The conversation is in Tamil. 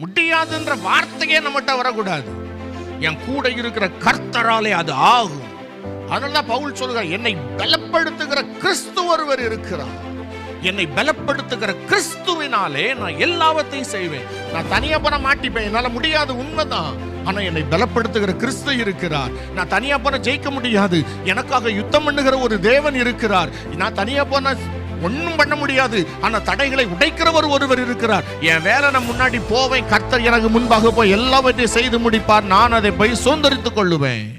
முடியாதுன்ற வார்த்தையே நம்மகிட்ட வரக்கூடாது. என் கூட இருக்கிற கர்த்தராலே அது ஆகும். அதனால பவுல் சொல்கிறார் என்னை பலப்படுத்துகிற கிறிஸ்து ஒருவர் இருக்கிறார். என்னை பலப்படுத்துகிற கிறிஸ்துவினாலே நான் எல்லாவற்றையும் செய்வேன். நான் தனியா போன மாட்டிப்பேன். என்னால முடியாது உண்மைதான். ஆனா என்னை பலப்படுத்துகிற கிறிஸ்து இருக்கிறார். நான் தனியா போன ஜெயிக்க முடியாது. எனக்காக யுத்தம் பண்ணுகிற ஒரு தேவன் இருக்கிறார். நான் தனியா போன ஒன்றும் பண்ண முடியாது. ஆனால் தடைகளை உடைக்கிறவர் ஒருவர் இருக்கிறார். என் வேலை நான் முன்னாடி போவேன். கர்த்தர் எனக்கு முன்பாக போய் எல்லாவற்றையும் செய்து முடிப்பார். நான் அதை போய் சுதந்திரித்துக் கொள்ளுவேன்.